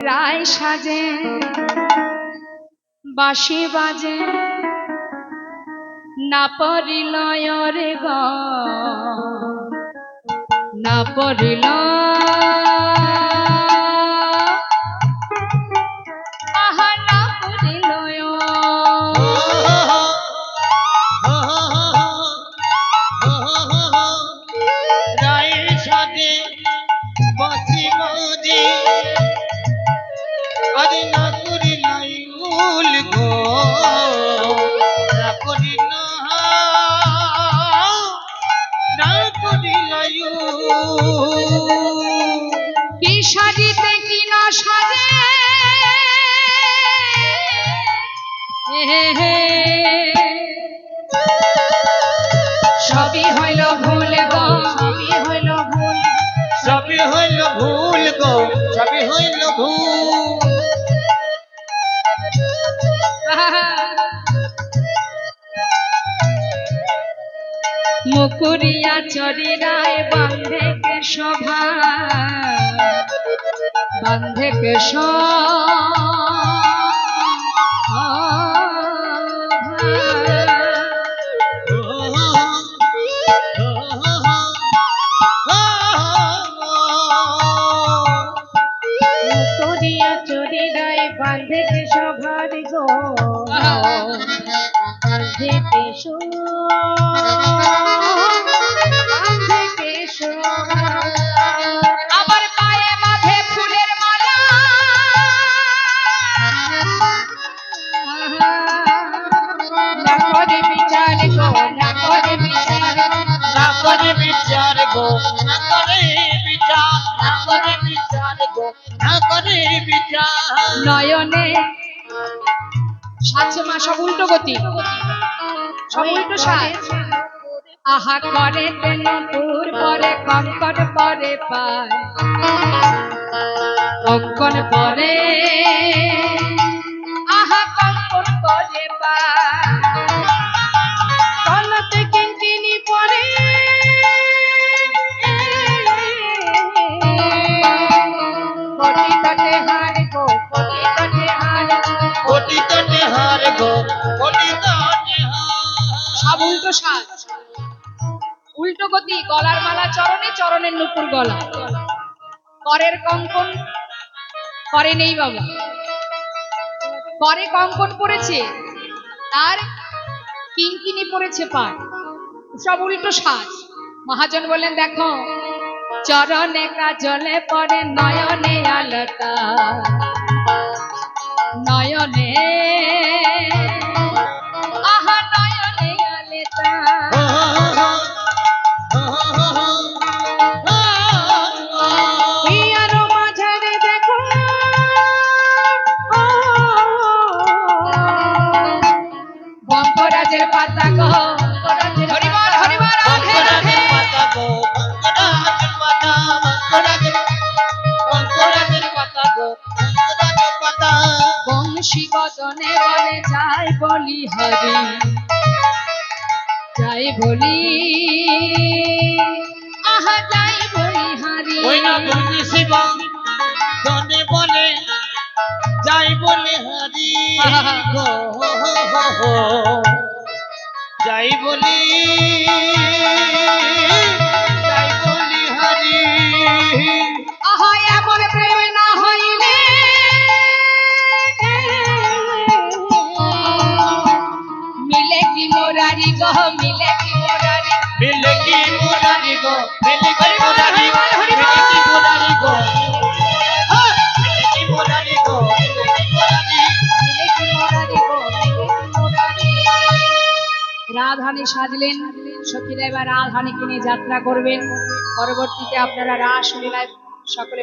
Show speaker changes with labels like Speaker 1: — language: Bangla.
Speaker 1: রায় সাজে বাঁশি বাজে না পড়িল রে গ না পড়িল সাজিতে কি না সাজে হে হে। মুকুরিয়া চরিরায় বান্ধে কে শোভা। বান্ধে কে শোভা।
Speaker 2: করিয়া চুরি রায় বাঁধে শোভার গো। বাঁধে কেশো গো না করে বিচার
Speaker 3: না করে বিচার গো না করে বিচার।
Speaker 1: নয়নে। সাতশো মা সব উল্টো গতি। সব উল্টো সাজ আহা করে তেন পুর পরে কঙ্কন পরে পায়। কঙ্কন পরে উল্টো সাজ। উল্টো গতি, গলার মালা চরণে চরণের নুপুর গলা। করের কঙ্কন করে নেই বাবা। করে কঙ্কন পড়েছে আর কিনকিনি পড়েছে পায় সব উল্টো সাজ। মহাজন বললেন, দেখো, চরণে কাজলে পরে নয়নে আলতা। নয়নে বংশী বদনে বলে, যাই বলি হরি, যাই বলি, আহা, যাই বলি হরি।
Speaker 3: ওই না বলি শিবা জনে বলে, যাই বলে হারি গো, যাই বলি
Speaker 1: রাধানী সাজলেন। সখীরা এবার রাধানে কিনে যাত্রা করবেন। পরবর্তীতে আপনারা রাস লীলায় সকলে